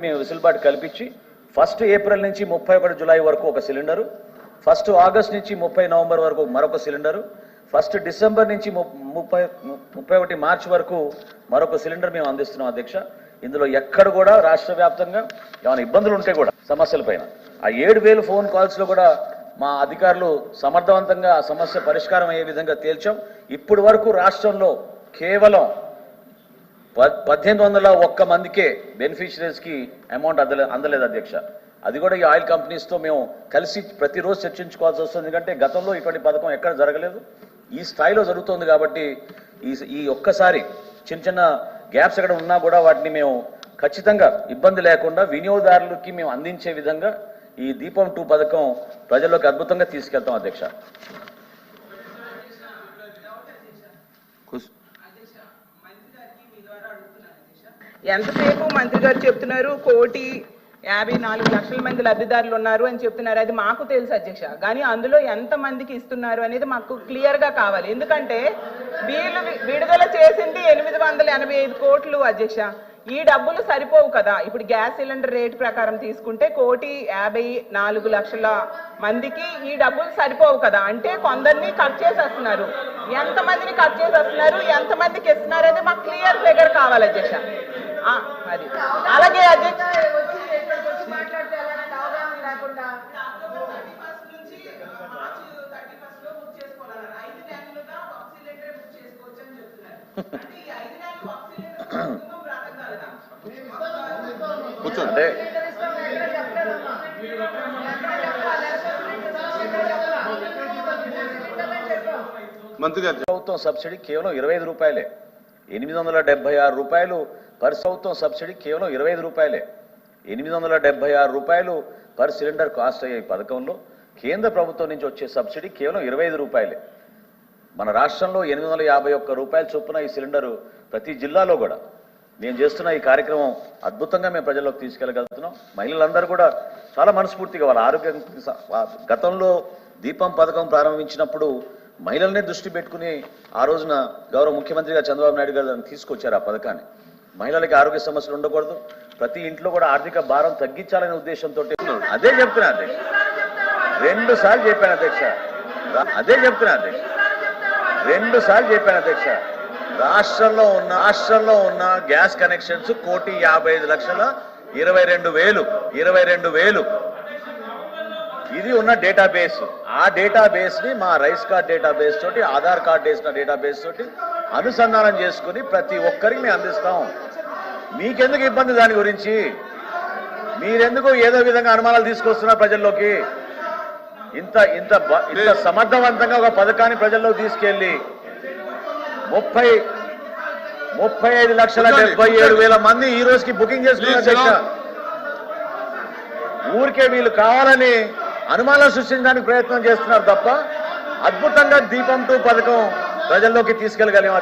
మేము వెసులుబాటు కల్పించి ఫస్ట్ ఏప్రిల్ నుంచి ముప్పై ఒకటి జులై వరకు ఒక సిలిండరు ఫస్ట్ ఆగస్ట్ నుంచి ముప్పై నవంబర్ వరకు మరొక సిలిండరు ఫస్ట్ డిసెంబర్ నుంచి ము- ముప్పై ముప్పై ఒకటి మార్చ్ వరకు మరొక సిలిండర్ మేము అందిస్తున్నాం అధ్యక్ష. ఇందులో ఎక్కడ కూడా రాష్ట్ర వ్యాప్తంగా ఏమైనా ఇబ్బందులు ఉంటే కూడా సమస్యల పైన. ఆ ఏడు వేలు ఫోన్ కాల్స్లో కూడా మా అధికారులు సమర్థవంతంగా ఆ సమస్య పరిష్కారం అయ్యే విధంగా తేల్చాం. ఇప్పటి వరకు రాష్ట్రంలో కేవలం పద్దెనిమిది వందల ఒక్క మందికే బెనిఫిషరీస్కి అమౌంట్ అందలే అందలేదు అధ్యక్ష. అది కూడా ఈ ఆయిల్ కంపెనీస్తో మేము కలిసి ప్రతిరోజు చర్చించుకోవాల్సి వస్తుంది. ఎందుకంటే గతంలో ఇటువంటి పథకం ఎక్కడ జరగలేదు. ఈ స్థాయిలో జరుగుతోంది కాబట్టి ఈ ఈ ఒక్కసారి చిన్న చిన్న గ్యాప్స్ ఎక్కడ ఉన్నా కూడా వాటిని మేము ఖచ్చితంగా ఇబ్బంది లేకుండా వినియోగదారులకి మేము అందించే విధంగా ఈ దీపం టూ పథకం ప్రజల్లోకి అద్భుతంగా తీసుకెళ్తాం అధ్యక్ష. ఎంతసేపు మంత్రి గారు చెప్తున్నారు? కోటి యాభై నాలుగు లక్షల మంది లబ్ధిదారులు ఉన్నారు అని చెప్తున్నారు. అది మాకు తెలుసు అధ్యక్ష. కానీ అందులో ఎంత మందికి ఇస్తున్నారు అనేది మాకు క్లియర్గా కావాలి. ఎందుకంటే వీళ్ళు విడుదల చేసింది ఎనిమిది వందల ఎనభై ఐదు కోట్లు అధ్యక్ష. ఈ డబ్బులు సరిపోవు కదా. ఇప్పుడు గ్యాస్ సిలిండర్ రేటు ప్రకారం తీసుకుంటే కోటి యాభై నాలుగు లక్షల మందికి ఈ డబ్బులు సరిపోవు కదా. అంటే కొందరిని కట్ చేసేస్తున్నారు. ఎంతమందిని కట్ చేసేస్తున్నారు? ఎంతమందికి ఇస్తున్నారు అనేది మాకు క్లియర్ ఫిగర్ కావాలి అధ్యక్ష. అది. అలాగే అధ్యక్ష కూర్చోండి. అంటే మంత్రి గారు ప్రభుత్వం సబ్సిడీ కేవలం ఇరవై ఐదు రూపాయలే. ఎనిమిది వందల డెబ్బై ఆరు రూపాయలు పర్ ప్రభుత్వం సబ్సిడీ కేవలం ఇరవై ఐదు రూపాయలే. ఎనిమిది వందల డెబ్బై ఆరు రూపాయలు పర్ సిలిండర్ కాస్ట్ అయ్యే పథకంలో కేంద్ర ప్రభుత్వం నుంచి వచ్చే సబ్సిడీ కేవలం ఇరవై ఐదు రూపాయలే. మన రాష్ట్రంలో ఎనిమిది వందల యాభై ఒక్క రూపాయల చొప్పున ఈ సిలిండరు ప్రతి జిల్లాలో కూడా. నేను చేస్తున్న ఈ కార్యక్రమం అద్భుతంగా మేము ప్రజల్లోకి తీసుకెళ్ళగలుగుతున్నాం. మహిళలందరూ కూడా చాలా మనస్ఫూర్తిగా వాళ్ళ ఆరోగ్యం గతంలో దీపం పథకం ప్రారంభించినప్పుడు మహిళలనే దృష్టి పెట్టుకుని ఆ రోజున గౌరవ ముఖ్యమంత్రిగా చంద్రబాబు నాయుడు గారు దాన్ని తీసుకొచ్చారు ఆ పథకాన్ని. మహిళలకి ఆరోగ్య సమస్యలు ఉండకూడదు. ప్రతి ఇంట్లో కూడా ఆర్థిక భారం తగ్గించాలనే ఉద్దేశంతో అదే చెప్తున్నా అధ్యక్ష. రెండు సార్లు చెప్పాను అధ్యక్ష. అదే చెప్తున్నా అధ్యక్ష. రెండు సార్లు చెప్పాను అధ్యక్ష. రాష్ట్రంలో ఉన్న రాష్ట్రంలో ఉన్న గ్యాస్ కనెక్షన్స్ కోటి యాభై ఐదు లక్షల ఇరవై రెండు వేలు ఇరవై రెండు వేలు ఇది ఉన్న డేటాబేస్ ఆ డేటాబేస్ని మా రైస్ కార్డ్ డేటాబేస్ తోటి ఆధార్ కార్డ్ వేసిన డేటాబేస్ తోటి అనుసంధానం చేసుకుని ప్రతి ఒక్కరికి మేము అందిస్తాం. మీకెందుకు ఇబ్బంది దాని గురించి? మీరెందుకు ఏదో విధంగా అనుమానాలు తీసుకొస్తున్నారు ప్రజల్లోకి? ఇంత ఇంత ఇంత సమర్థవంతంగా ఒక పథకాన్ని ప్రజల్లోకి తీసుకెళ్ళి ముప్పై ముప్పై ఐదు లక్షల డెబ్బై ఏడు వేల మంది ఈ రోజుకి బుకింగ్ చేసుకున్నారు ఊరికే వీళ్ళు కావాలని అనుమానం సృష్టించడానికి ప్రయత్నం చేస్తున్నారు తప్ప అద్భుతంగా దీపం టూ పథకం ప్రజల్లోకి తీసుకెళ్ళగలిగాం